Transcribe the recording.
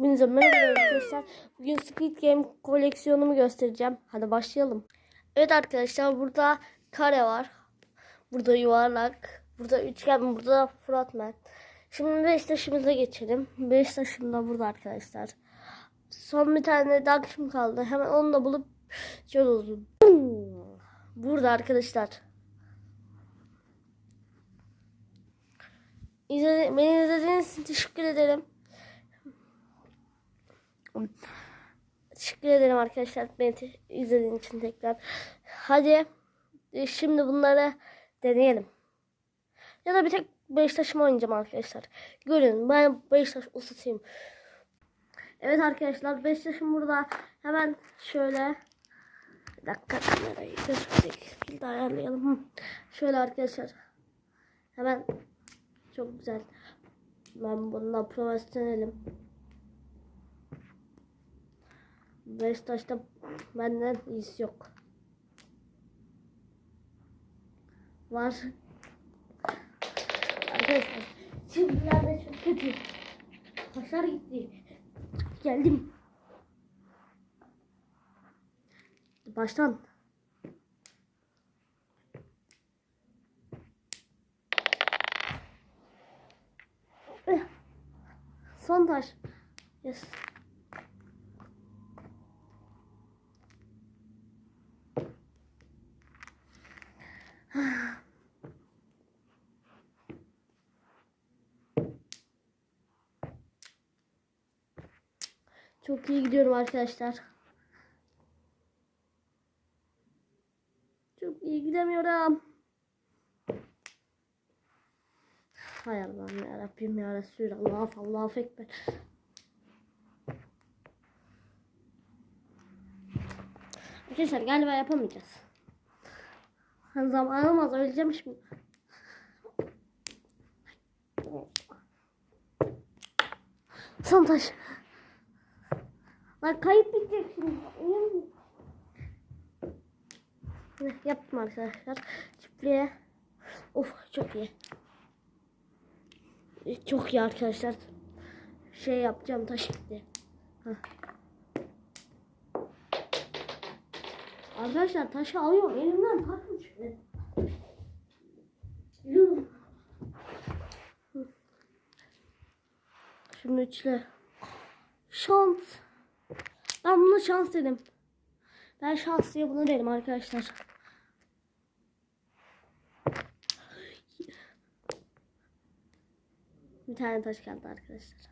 Hepinize merhaba arkadaşlar. Bugün Squid Game koleksiyonumu göstereceğim. Hadi başlayalım. Evet arkadaşlar burada kare var. Burada yuvarlak. Burada üçgen. Burada fragment. Şimdi beş taşımıza geçelim. Beş taşım da burada arkadaşlar. Son bir tane dakikam kaldı. Hemen onu da bulup şöyle. Burada arkadaşlar. İzledi, beni izlediğiniz için teşekkür ederim. Teşekkür ederim arkadaşlar beni izlediğiniz için tekrar. Hadi e, şimdi bunları deneyelim. Ya da bir tek Beşiktaş'ımı oynayacağım arkadaşlar. Görün ben Beşiktaş ustasıyım. Evet arkadaşlar Beşiktaş'ım burada. Hemen şöyle bir dakika kamerayı bir şekilde ayarlayalım. Şöyle arkadaşlar. Hemen çok güzel. Ben bununla profesyonelim. Beşiktaş'ta benden iyisi yok. Var. Arkadaşlar çizgilerde çok kötü. Taşlar gitti. Geldim. Baştan. Eh. Son taş. Yes. Çok iyi gidiyorum arkadaşlar. Çok iyi gidemiyorum. Hay Allah'ım ya Rabbim ya Resulallah Allahu Ekber. Arkadaşlar galiba yapamayacağız. Zamanım az öleceğim şimdi. Son taş. Lan kayıt bitecek şimdi. Yaptım arkadaşlar. Çiftliğe. Of çok iyi. E, Çok iyi arkadaşlar. Şey yapacağım taş gitti. Arkadaşlar taşı alıyorum. Elimden takmış. Yuh. Hı. Şimdi üçle. Şans. Ben buna şans dedim. Ben şans diye bunu derim arkadaşlar. Bir tane taş kaldı arkadaşlar.